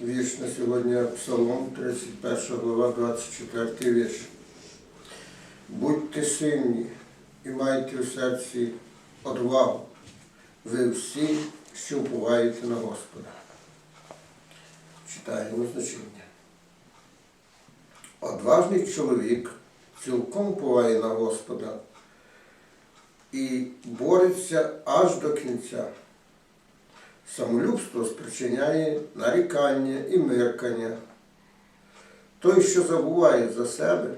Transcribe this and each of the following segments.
вірш на сьогодні Псалом 31 глава, 24 вірш. Будьте сильні і майте у серці одвагу, ви всі, що впуваєте на Господа. Читаємо значення. Одважний чоловік цілком впливає на Господа і бореться аж до кінця. Самолюбство спричиняє нарікання і миркання. Той, що забуває за себе,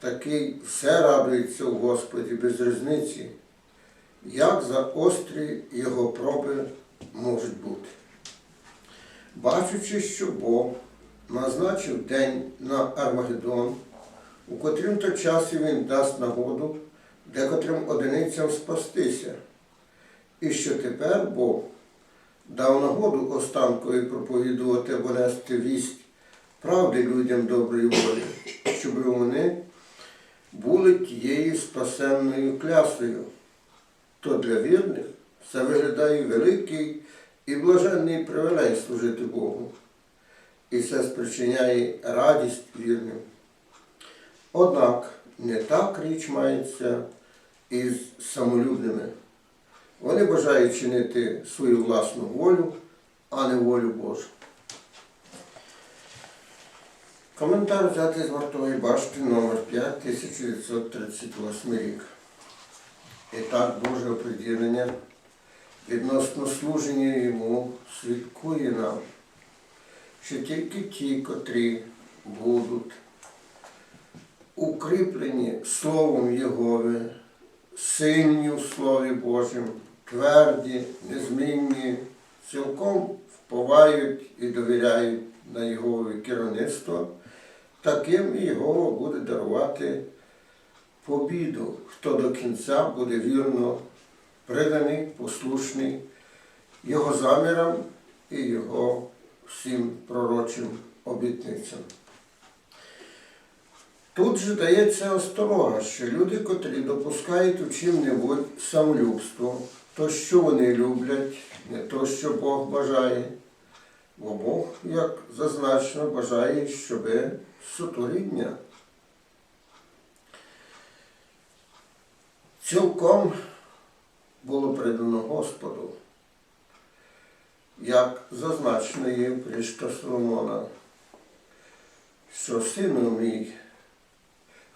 такий все радується у Господі без різниці, як за острі його проби можуть бути. Бачучи, що Бог назначив день на Армагеддон, у котрім то часі він дасть нагоду декотрим одиницям спастися, і що тепер Бог дав нагоду останкові проповідувати або нести вість правди людям доброї волі, щоб вони були тією спасенною клясою. То для вірних це виглядає великий і блаженний привілей служити Богу. І це спричиняє радість вірним. Однак не так річ мається із самолюбними. Вони бажають чинити свою власну волю, а не волю Божу. Коментар взятий з вартової башти номер 5 1938 рік. І так Боже оприділення відносно служення йому свідкує нам, що тільки ті, котрі будуть укріплені Словом Єгови, сильні у Слові Божому, тверді, незмінні, цілком вповають і довіряють на Єгове керівництво, таким і Єгова буде дарувати побіду, хто до кінця буде вірно преданий, послушний Його замірам і Його всім пророчим обітницям. Тут же дається осторога, що люди, котрі допускають у чим-небудь самолюбство, то, що вони люблять, не то, що Бог бажає. Бо Бог, як зазначено, бажає, щоб сотворіння цілком було придано Господу, як зазначено є в пришка Соломона, що сину мій,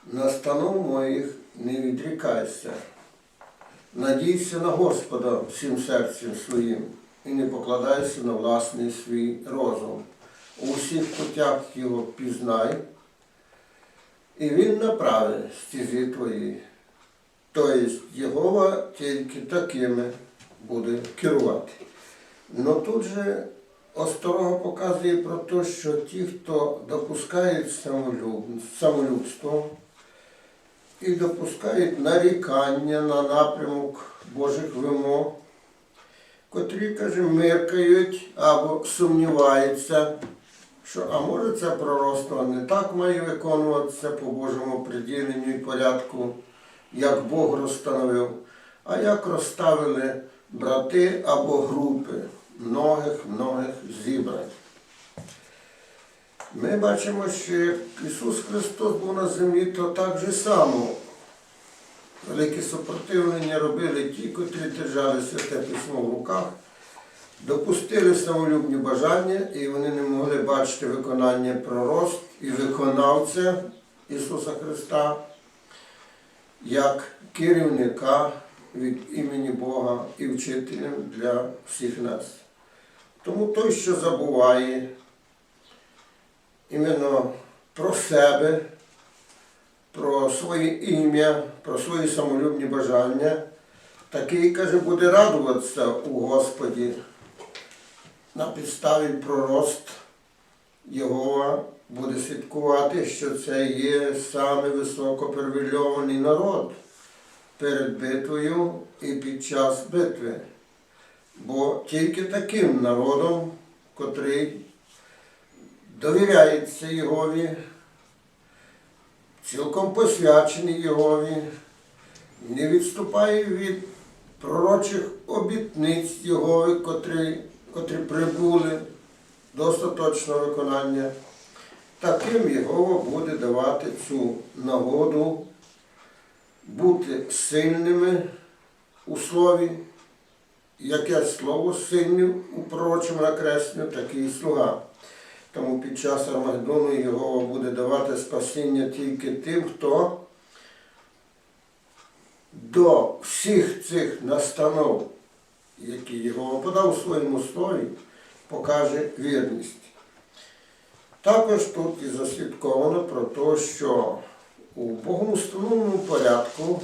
настанов моїх не відрікайся, надійся на Господа всім серцем своїм і не покладайся на власний свій розум. У всіх путях його пізнай, і він направить стізі твої. Тобто Єгова тільки такими буде керувати. Но тут же осторога показує про те, що ті, хто допускають самолюб, самолюбство і допускають нарікання на напрямок Божих вимог, котрі, каже, миркають або сумніваються, що а може це пророцтво не так має виконуватися по Божому приділенню і порядку, як Бог розстановив, а як розставили брати або групи многих-многих зібрань. Ми бачимо, що Ісус Христос був на землі, то так же само велике супротивлення робили ті, котрі держали святе письмо в руках, допустили самолюбні бажання, і вони не могли бачити виконання пророцтв і виконавця Ісуса Христа як керівника від імені Бога і вчителем для всіх нас. Тому той, що забуває іменно про себе, про своє ім'я, про свої самолюбні бажання, такий, каже, буде радуватися у Господі на підставі пророцтв Єгова буде свідкувати, що це є саме високопервільований народ перед битвою і під час битви. Бо тільки таким народом, котрий довіряється Єгові, цілком посвячений Єгові, не відступає від пророчих обітниць Єгови, котрі, котрі прибули до остаточного виконання, таким Єгова буде давати цю нагоду бути сильними у слові, яке слово сильним у пророчому накресленню, такий слуга. Тому під час Армагеддону Єгова буде давати спасіння тільки тим, хто до всіх цих настанов, які Єгова подав у своєму слові, покаже вірність. Також тут і заслідковано про те, що у богоустановленому порядку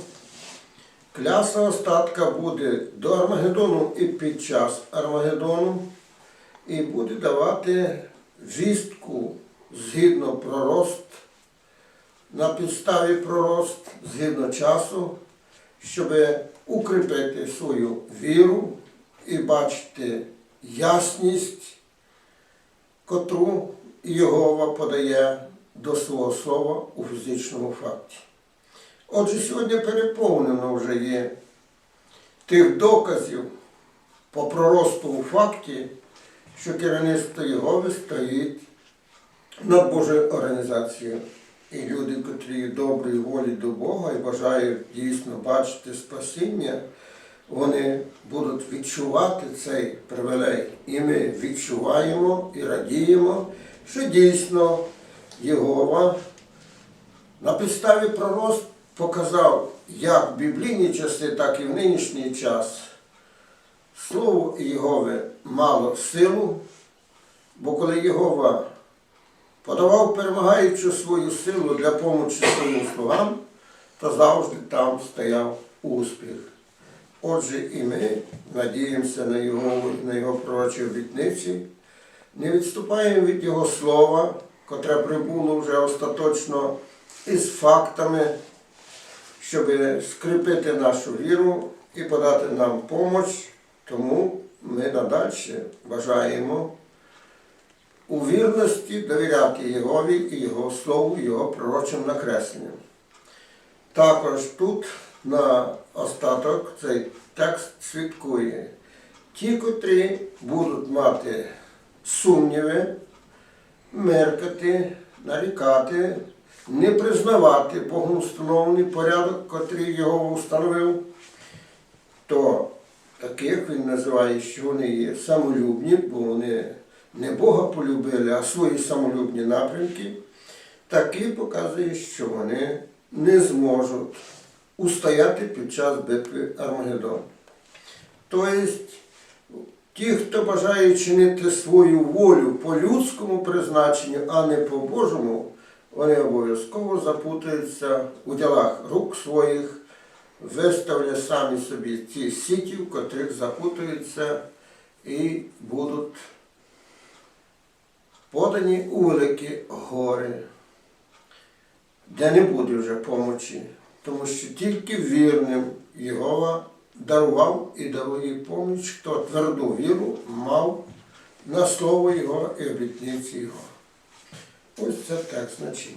кляса остатка буде до Армагеддону і під час Армагеддону, і буде давати вістку згідно пророст, на підставі пророст, згідно часу, щоб укріпити свою віру і бачити ясність, котру Єгова подає до свого слова у фізичному факті. Отже, сьогодні переповнено вже є тих доказів по проросту у факті, що керівництво Єгови стоїть над Божою організацією. І люди, котрі доброї волі до Бога і бажають дійсно бачити спасіння, вони будуть відчувати цей привілей. І ми відчуваємо і радіємо, що дійсно Єгова на підставі пророст показав як в біблійні часи, так і в нинішній час. Слово Єгови мало силу, бо коли Єгова подавав перемагаючу свою силу для помочі своїм слугам, то завжди там стояв успіх. Отже, і ми надіємося на Його, на його пророчі обітниці, не відступаємо від Його слова, котре прибуло вже остаточно із фактами, щоб скріпити нашу віру і подати нам помощ. Тому ми надальше бажаємо у вірності довіряти Єгові і Його Слову, Його пророчим накресленням. Також тут на остаток цей текст свідкує. Ті, котрі будуть мати сумніви, меркати, нарікати, не признавати Богом встановлений порядок, котрий його встановив, то таких він називає, що вони є самолюбні, бо вони не Бога полюбили, а свої самолюбні напрямки, такі показує, що вони не зможуть устояти під час битви Армагеддон. Тобто, ті, хто бажає чинити свою волю по людському призначенню, а не по Божому, вони обов'язково запутаються у ділах рук своїх, виставлять самі собі ті сіті, в котрих запутаються і будуть подані у великі гори, де не буде вже помочі, тому що тільки вірним Єгова дарував і дарує поміч, хто тверду віру мав на слово Його і обітниці Його. Ось це так значення.